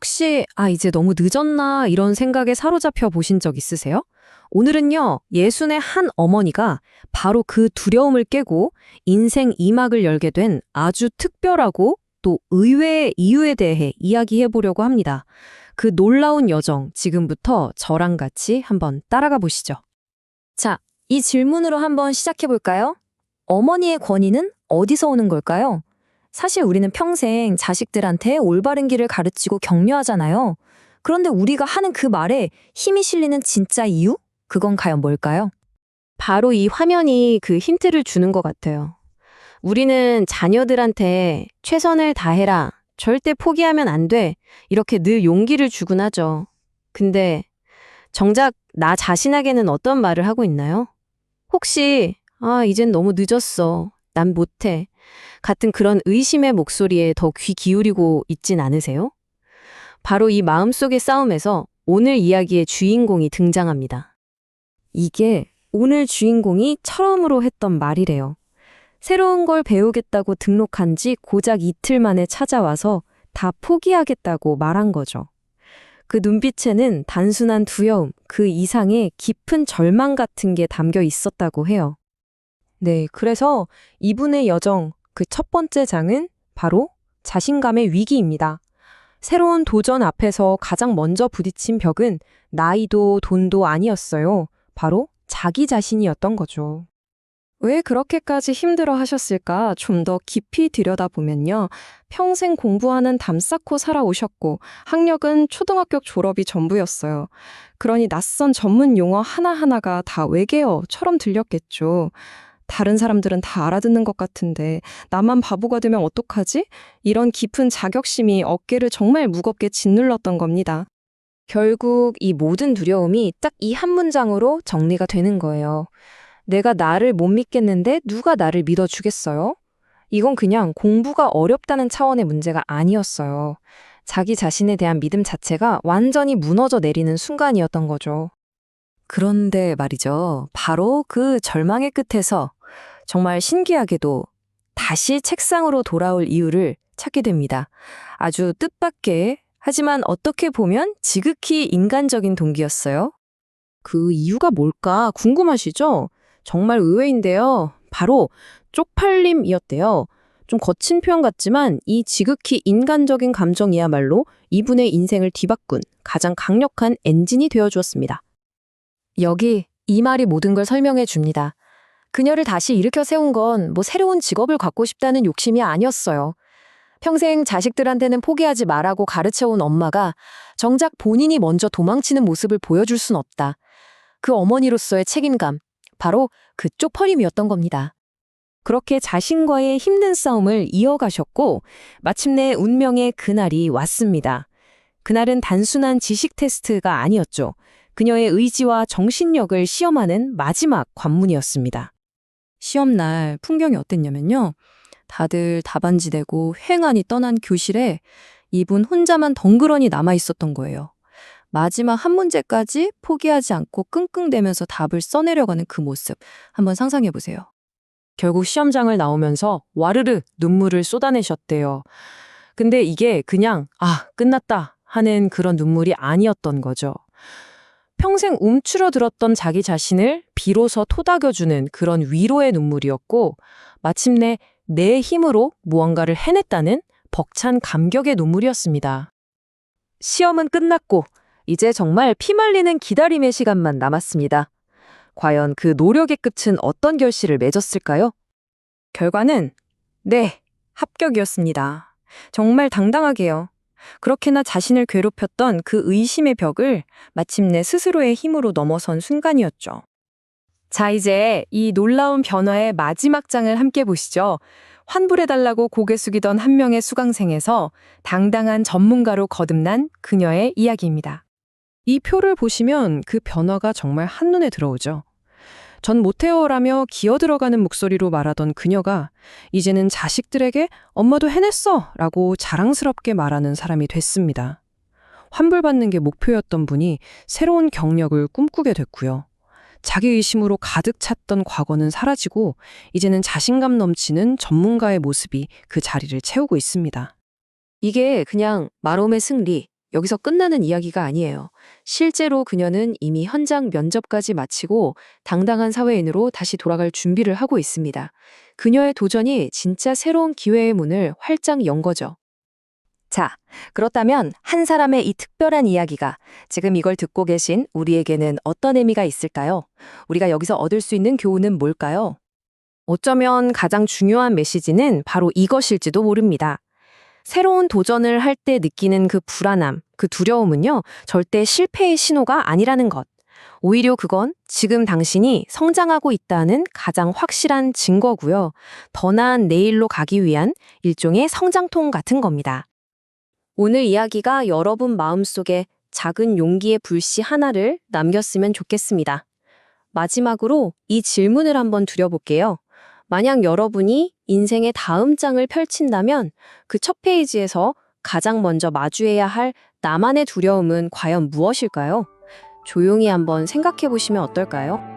혹시 아 이제 너무 늦었나 이런 생각에 사로잡혀 보신 적 있으세요? 오늘은요 예순의 한 어머니가 바로 그 두려움을 깨고 인생 이막을 열게 된 아주 특별하고 또 의외의 이유에 대해 이야기해 보려고 합니다. 그 놀라운 여정 지금부터 저랑 같이 한번 따라가 보시죠. 자, 이 질문으로 한번 시작해 볼까요? 어머니의 권위는 어디서 오는 걸까요? 사실 우리는 평생 자식들한테 올바른 길을 가르치고 격려하잖아요. 그런데 우리가 하는 그 말에 힘이 실리는 진짜 이유? 그건 과연 뭘까요? 바로 이 화면이 그 힌트를 주는 것 같아요. 우리는 자녀들한테 최선을 다해라, 절대 포기하면 안 돼, 이렇게 늘 용기를 주곤 하죠. 근데 정작 나 자신에게는 어떤 말을 하고 있나요? 혹시, 아, 이젠 너무 늦었어. 난 못해. 같은 그런 의심의 목소리에 더 귀 기울이고 있진 않으세요? 바로 이 마음속의 싸움에서 오늘 이야기의 주인공이 등장합니다. 이게 오늘 주인공이 처음으로 했던 말이래요. 새로운 걸 배우겠다고 등록한 지 고작 이틀 만에 찾아와서 다 포기하겠다고 말한 거죠. 그 눈빛에는 단순한 두려움, 그 이상의 깊은 절망 같은 게 담겨 있었다고 해요. 네, 그래서 이분의 여정, 그 첫 번째 장은 바로 자신감의 위기입니다. 새로운 도전 앞에서 가장 먼저 부딪힌 벽은 나이도 돈도 아니었어요. 바로 자기 자신이었던 거죠. 왜 그렇게까지 힘들어 하셨을까 좀 더 깊이 들여다보면요. 평생 공부하는 담 쌓고 살아오셨고, 학력은 초등학교 졸업이 전부였어요. 그러니 낯선 전문 용어 하나하나가 다 외계어처럼 들렸겠죠. 다른 사람들은 다 알아듣는 것 같은데 나만 바보가 되면 어떡하지? 이런 깊은 자격심이 어깨를 정말 무겁게 짓눌렀던 겁니다. 결국 이 모든 두려움이 딱 이 한 문장으로 정리가 되는 거예요. 내가 나를 못 믿겠는데 누가 나를 믿어주겠어요? 이건 그냥 공부가 어렵다는 차원의 문제가 아니었어요. 자기 자신에 대한 믿음 자체가 완전히 무너져 내리는 순간이었던 거죠. 그런데 말이죠. 바로 그 절망의 끝에서 정말 신기하게도 다시 책상으로 돌아올 이유를 찾게 됩니다. 아주 뜻밖의 하지만 어떻게 보면 지극히 인간적인 동기였어요. 그 이유가 뭘까 궁금하시죠? 정말 의외인데요. 바로 쪽팔림이었대요. 좀 거친 표현 같지만 이 지극히 인간적인 감정이야말로 이분의 인생을 뒤바꾼 가장 강력한 엔진이 되어 주었습니다. 여기 이 말이 모든 걸 설명해 줍니다. 그녀를 다시 일으켜 세운 건 뭐 새로운 직업을 갖고 싶다는 욕심이 아니었어요. 평생 자식들한테는 포기하지 말라고 가르쳐온 엄마가 정작 본인이 먼저 도망치는 모습을 보여줄 순 없다. 그 어머니로서의 책임감, 바로 그 쪽팔림이었던 겁니다. 그렇게 자신과의 힘든 싸움을 이어가셨고 마침내 운명의 그날이 왔습니다. 그날은 단순한 지식 테스트가 아니었죠. 그녀의 의지와 정신력을 시험하는 마지막 관문이었습니다. 시험날 풍경이 어땠냐면요. 다들 대고 횡하니 떠난 교실에 이분 혼자만 덩그러니 남아 있었던 거예요. 마지막 한 문제까지 포기하지 않고 끙끙대면서 답을 써내려가는 그 모습 한번 상상해 보세요. 결국 시험장을 나오면서 와르르 눈물을 쏟아내셨대요. 근데 이게 그냥 아 끝났다 하는 그런 눈물이 아니었던 거죠. 평생 움츠러들었던 자기 자신을 비로소 토닥여주는 그런 위로의 눈물이었고 마침내 내 힘으로 무언가를 해냈다는 벅찬 감격의 눈물이었습니다. 시험은 끝났고 이제 정말 피말리는 기다림의 시간만 남았습니다. 과연 그 노력의 끝은 어떤 결실을 맺었을까요? 결과는 네, 합격이었습니다. 정말 당당하게요. 그렇게나 자신을 괴롭혔던 그 의심의 벽을 마침내 스스로의 힘으로 넘어선 순간이었죠. 자, 이제 이 놀라운 변화의 마지막 장을 함께 보시죠. 환불해달라고 고개 숙이던 한 명의 수강생에서 당당한 전문가로 거듭난 그녀의 이야기입니다. 이 표를 보시면 그 변화가 정말 한눈에 들어오죠. 전 못해요라며 기어 들어가는 목소리로 말하던 그녀가 이제는 자식들에게 엄마도 해냈어 라고 자랑스럽게 말하는 사람이 됐습니다. 환불받는 게 목표였던 분이 새로운 경력을 꿈꾸게 됐고요. 자기 의심으로 가득 찼던 과거는 사라지고 이제는 자신감 넘치는 전문가의 모습이 그 자리를 채우고 있습니다. 이게 그냥 마롬의 승리, 여기서 끝나는 이야기가 아니에요. 실제로 그녀는 이미 현장 면접까지 마치고 당당한 사회인으로 다시 돌아갈 준비를 하고 있습니다. 그녀의 도전이 진짜 새로운 기회의 문을 활짝 연 거죠. 자, 그렇다면 한 사람의 이 특별한 이야기가 지금 이걸 듣고 계신 우리에게는 어떤 의미가 있을까요? 우리가 여기서 얻을 수 있는 교훈은 뭘까요? 어쩌면 가장 중요한 메시지는 바로 이것일지도 모릅니다. 새로운 도전을 할 때 느끼는 그 불안함, 그 두려움은요, 절대 실패의 신호가 아니라는 것. 오히려 그건 지금 당신이 성장하고 있다는 가장 확실한 증거고요. 더 나은 내일로 가기 위한 일종의 성장통 같은 겁니다. 오늘 이야기가 여러분 마음속에 작은 용기의 불씨 하나를 남겼으면 좋겠습니다. 마지막으로 이 질문을 한번 드려볼게요. 만약 여러분이 인생의 다음 장을 펼친다면 그 첫 페이지에서 가장 먼저 마주해야 할 나만의 두려움은 과연 무엇일까요? 조용히 한번 생각해 보시면 어떨까요?